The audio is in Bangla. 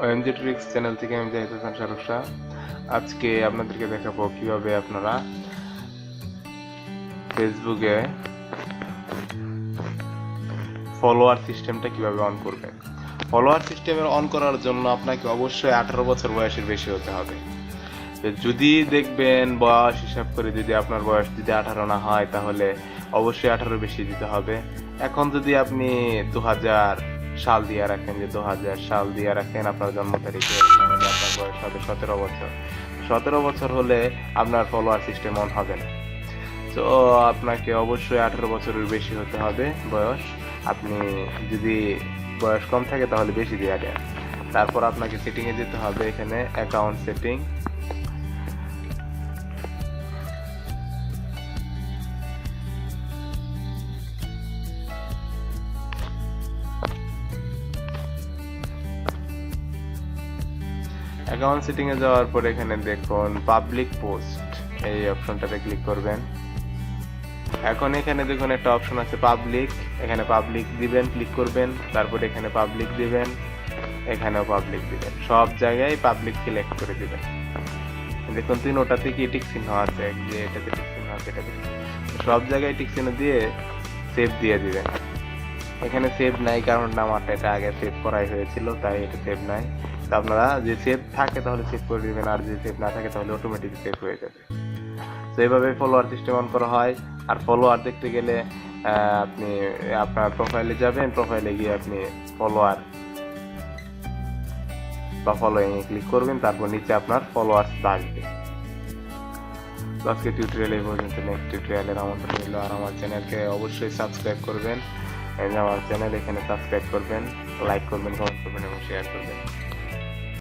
ওএমজি ট্রিক্স চ্যানেল থেকে আমি জাহিদ হাসান শাহরুখ শাহ আজকে আপনাদেরকে দেখাবো কীভাবে আপনারা ফেসবুকে ফলোয়ার সিস্টেমটা কীভাবে অন করবেন। ফলোয়ার সিস্টেমের অন করার জন্য আপনাকে অবশ্যই আঠারো বছর বয়সের বেশি হতে হবে। যদি দেখবেন বয়স হিসাব করে যদি আপনার বয়স যদি আঠারো না হয়, তাহলে অবশ্যই আঠারো বেশি দিতে হবে। এখন যদি আপনি দু হাজার সাল দিয়ে রাখেন যে দু হাজার সাল দিয়ে রাখেন আপনার জন্ম তারিখে। আপনার বয়স হবে সতেরো বছর। সতেরো বছর হলে আপনার ফলোয়ার সিস্টেম অন হবে না। তো আপনাকে অবশ্যই আঠেরো বছরের বেশি হতে হবে বয়স। আপনি যদি বয়স কম থাকে তাহলে বেশি দিয়ে দেন। তারপর আপনাকে সেটিংয়ে যেতে হবে এখানে অ্যাকাউন্ট সেটিং অ্যাকাউন্ট সেটিং এ যাওয়ার পর এখানে দেখুন পাবলিক পোস্ট এই অপশনটাতে ক্লিক করবেন। এখন এখানে দেখুন একটা অপশন আছে পাবলিক এখানে পাবলিক দিবেন ক্লিক করবেন। তারপর এখানে পাবলিক দিবেন, এখানেও পাবলিক দিবেন। সব জায়গায় পাবলিক সিলেক্ট করে দিবেন। দেখুন তিনোটাতে কি টিক চিহ্ন আছে? যে এটাতে টিক চিহ্ন আছে, এটাতে সব জায়গায় টিক চিহ্ন দিয়ে সেভ দিয়ে দিবেন। এখানে সেভ নাই কারণ আমারটা এটা আগে সেভ করাই হয়েছিল, তাই এটা সেভ নাই। তো আপনারা, যে সেভ থাকে তাহলে সেভ করে দিবেন, আর যদি সেভ না থাকে তাহলে অটোমেটিক সেভ হয়ে যাবে। তো এইভাবে ফলোয়ার সিস্টেম অন করা হয়। আর ফলোয়ার দেখতে গেলে আপনি, আপনার প্রোফাইলে যাবেন প্রোফাইলে গিয়ে আপনি ফলোয়ার বা ফলোয়িং এ ক্লিক করবেন, তারপর নিচে আপনার ফলোয়ার্স তো আজকে টিউটোরিয়াল এই পর্যন্ত। নেক্সট টিউটোরিয়ালের আমন্ত্রণ রইল। আর আমার চ্যানেলকে অবশ্যই সাবস্ক্রাইব করবেন। আমার চ্যানেল এখানে সাবস্ক্রাইব করবেন লাইক করবেন কমেন্ট করবেন এবং শেয়ার করবেন।